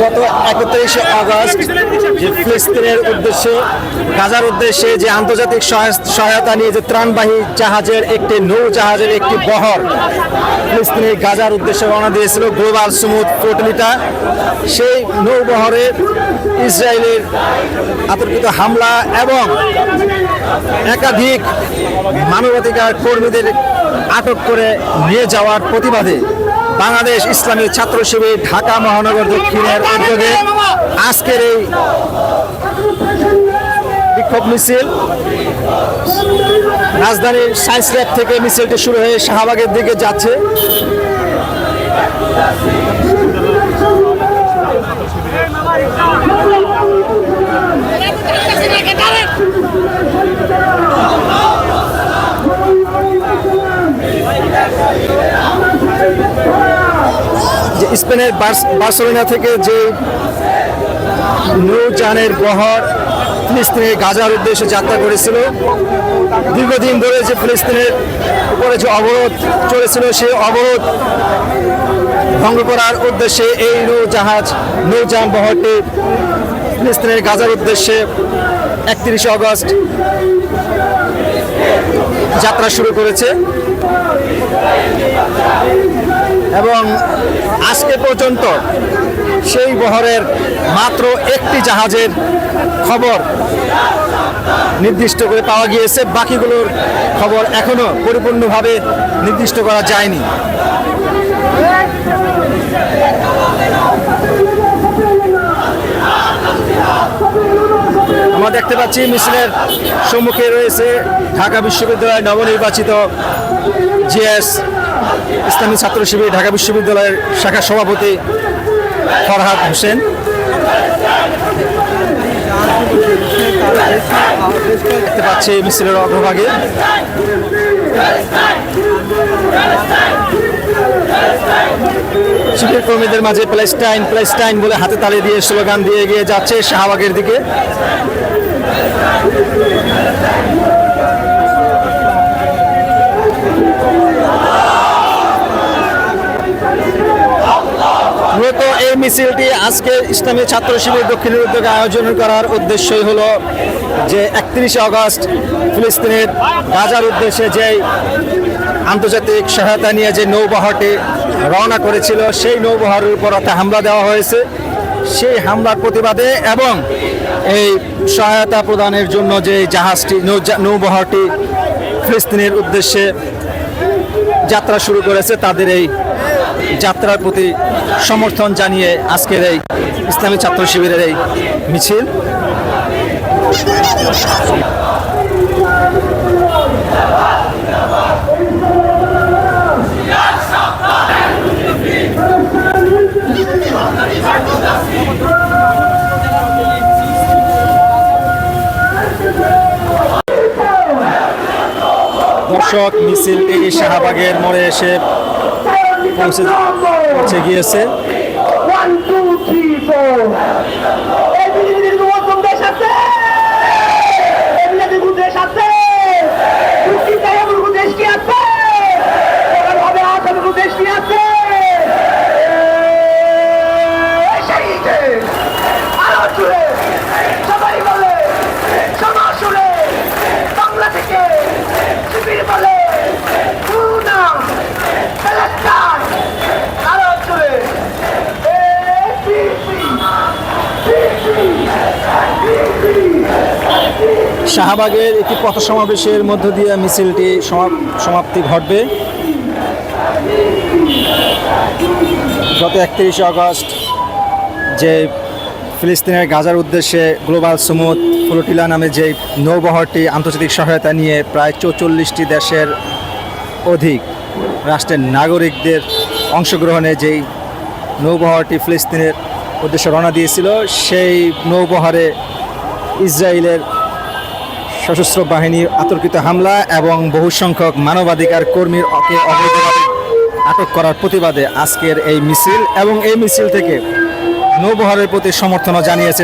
গত একত্রিশে আগস্ট যে ফিলিস্তিনের উদ্দেশ্যে, গাজার উদ্দেশ্যে যে আন্তর্জাতিক সহায়- সহায়তা নিয়ে যে ত্রাণবাহী জাহাজের একটি নৌ জাহাজের একটি বহর ফিলিস্তিনের গাজার উদ্দেশ্যে রওনা দিয়েছিল গ্লোবাল সুমুদ ফ্লোটিলিটা সেই নৌবহরে ইসরায়েলের আতর্কিত হামলা এবং একাধিক মানবাধিকার কর্মীদের আটক করে নিয়ে যাওয়ার প্রতিবাদে বাংলাদেশ ইসলামী ছাত্র শিবির ঢাকা মহানগর দক্ষিণের উদ্যোগে আজকের এই বিক্ষোভ মিছিল। রাজধানীর সায়েন্স ল্যাব থেকে মিছিলটি শুরু হয়ে শাহবাগের দিকে যাচ্ছে। স্পেনের বার্স- বার্সেলোনা থেকে যে নৌযানের বহর ফিলিস্তিনের গাজার উদ্দেশ্যে যাত্রা করেছিল, দীর্ঘদিন ধরে যে ফিলিস্তিনের উপরে যে অবরোধ চলেছিল, সেই অবরোধ ভঙ্গ করার উদ্দেশ্যে এই নৌজাহাজ নৌযান বহরটি ফিলিস্তিনের গাজার উদ্দেশ্যে একত্রিশে আগস্ট যাত্রা শুরু করেছে। এবং আজকে পর্যন্ত সেই বহরের মাত্র একটি জাহাজের খবর নির্দিষ্ট করে পাওয়া গিয়েছে। বাকিগুলোর খবর এখনও পরিপূর্ণভাবে নির্দিষ্ট করা যায়নি। আমরা দেখতে পাচ্ছি, মিছিলের সম্মুখে রয়েছে ঢাকা বিশ্ববিদ্যালয়ের নবনির্বাচিত জিএস ইসলামী ছাত্র শিবির, ঢাকা বিশ্ববিদ্যালয়ের শাখা সভাপতি ফরহাদ হোসেন। দেখতে পাচ্ছি মিছিলের অগ্রভাগে। শিবির কর্মীদের মাঝে প্লেস্টাইন প্লেস্টাইন বলে হাতে তালি দিয়ে স্লোগান দিয়ে এগিয়ে যাচ্ছে শাহবাগের দিকে। এই মিছিলটি আজকে ইসলামী ছাত্র শিবির দক্ষিণের উদ্যোগে আয়োজন করার উদ্দেশ্যই হলো যে একত্রিশে আগস্ট ফিলিস্তিনের গাজার উদ্দেশ্যে যে আন্তর্জাতিক সহায়তা নিয়ে যে নৌবহরটি রওনা করেছিল, সেই নৌবহরের উপর একটা হামলা দেওয়া হয়েছে। সেই হামলার প্রতিবাদে এবং এই সহায়তা প্রদানের জন্য যে জাহাজটি নৌবহরটি ফিলিস্তিনের উদ্দেশ্যে যাত্রা শুরু করেছে, তাদের এই যাত্রার প্রতি সমর্থন জানিয়ে আজকের এই ইসলামী ছাত্র শিবিরের এই মিছিল। দর্শক মিছিলটি শাহবাগের মোড়ে এসে পৌঁছে পৌঁছে গিয়েছে। One, শাহবাগের একটি পথ সমাবেশের মধ্য দিয়ে মিছিলটি সমা- সমাপ্তি ঘটবে। গত একত্রিশে আগস্ট যে ফিলিস্তিনের গাজার উদ্দেশ্যে গ্লোবাল সুমুদ ফ্লোটিলা নামে যে নৌবহরটি আন্তর্জাতিক সহায়তা নিয়ে প্রায় চৌচল্লিশটি দেশের অধিক রাষ্ট্রের নাগরিকদের অংশগ্রহণে যেই নৌবহরটি ফিলিস্তিনের উদ্দেশ্যে রওনা দিয়েছিল, সেই নৌবহরে ইসরায়েলের সশস্ত্র বাহিনীর আতর্কিত হামলা এবং বহু সংখ্যক মানবাধিকার কর্মীর অকে অবৈধভাবে আটক করার প্রতিবাদে আজকের এই মিছিল এবং এই মিছিল থেকে নৌবহরের প্রতি সমর্থনও জানিয়েছে